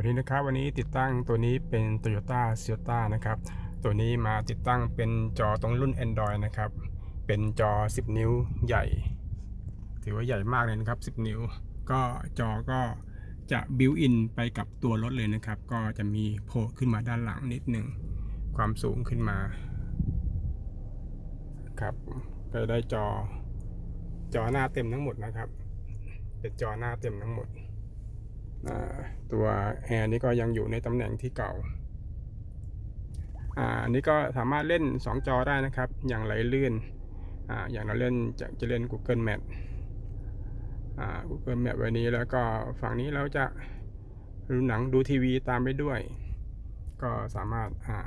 วันนี้นะครับวันนี้ติดตั้งตัวนี้เป็น Toyota s i e t a นะครับ ตัวนี้มาติดตั้งเป็นจอตรงรุ่น Android นะครับ เป็นจอ 10 นิ้วใหญ่ ถือว่าใหญ่มากเลยนะครับ 10 นิ้ว ก็จอก็จะบิวอินไปกับตัวรถเลยนะครับ ก็จะมีโผล่ขึ้นมาด้านหลังนิดหนึ่ง ความสูงขึ้นมาครับก็ได้จอจอหน้าเต็มทั้งหมดนะครับ เป็นจอหน้าเต็มทั้งหมด ตัวแอร์นี้ก็ยังอยู่ในตำแหน่งที่เก่าอันนี้ก็สามารถเล่น 2 จอได้นะครับ อย่างไหลลื่นออย่างเราเล่นจะจะเล่น Google Map Google Map ไว้นี้แล้วก็ฝั่งนี้เราจะดูหนังดูทีวีตามไปด้วย ก็สามารถา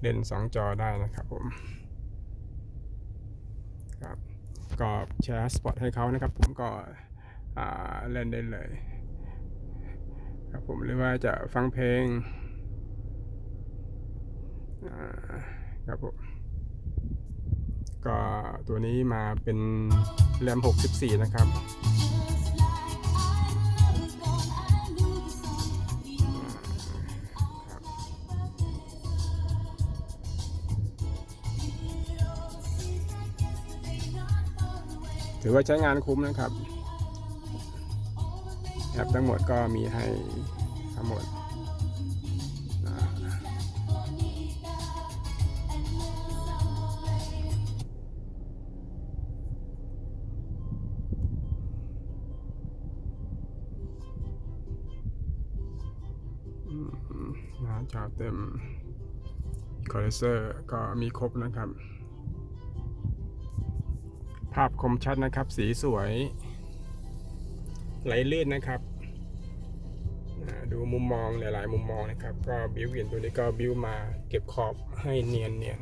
เล่น 2 จอได้นะครับผมครับก็แชร์สปอตให้เขานะครับผมก็เล่นได้เลย ครับผมหรือว่าจะฟังเพลงครับผมก็ตัวนี้มาเป็นแรม 64 นะครับถือว่าใช้งานคุ้มนะครับ แอปทั้งหมดก็มีให้ทั้งหมดอ่าอืมหน้าจอเต็มคอเลเซอร์ก็มีครบนะครับ ภาพคมชัดนะครับ สีสวย ไหลลื่นนะครับ ดูมุมมองหลายๆ มุมมองนะครับ ก็บิวเวียนตัวนี้ก็บิวมาเก็บขอบให้เนียนเนียน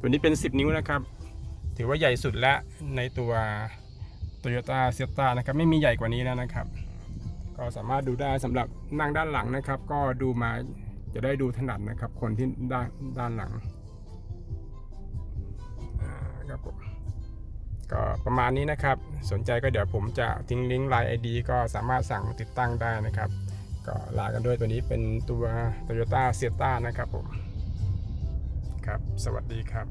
ตัวนี้เป็น 10 นิ้วนะครับ ถือว่าใหญ่สุดและในตัว Toyota s i e t a นะครับ ไม่มีใหญ่กว่านี้แล้วนะครับ ก็สามารถดูได้สำหรับนั่งด้านหลังนะครับ ก็ดูมาจะได้ดูถนัดนะครับ คนที่ด้านด้านหลังครับผม ก็ประมาณนี้นะครับ สนใจก็เดี๋ยวผมจะทิ้งลิงก์ไลน์ไอดีก็สามารถสั่งติดตั้งได้นะครับ ก็ลากันด้วยตัวนี้เป็นตัว Toyota s i e t a นะครับผม ครับ สวัสดีครับ